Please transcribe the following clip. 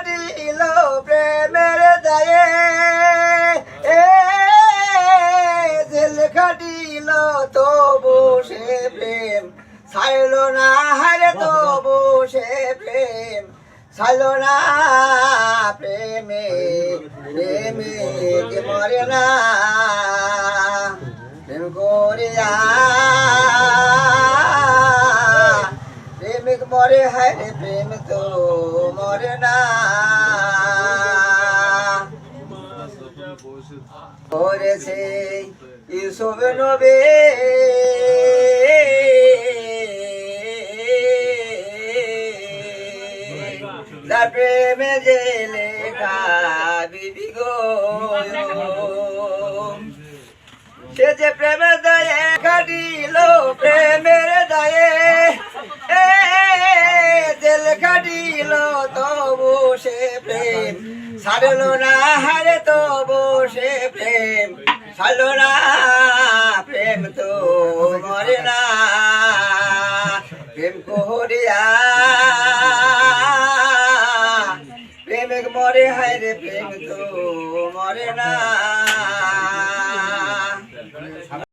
মাটিল প্রেমের দায়ে। জেল খাটিল তবু সে প্রেম। ছাইল না হারে তবু সে প্রেম। ছাইল না প্রেমে প্রেমে মরে না। প্রেম করিয়া মরে হারে প্রেম তো মরে না। করেছে ইসব নবে। যার প্রেমে যে লেখা বিবি গো। সে যে প্রেমের কাটিল তবু সে প্রেম ছাড়ল না হারে তবু সে প্রেম ছাড়ল না প্রেম তো মরে না। প্রেম করিয়া প্রেমিক মরে হায় রে, প্রেম তো মরে না।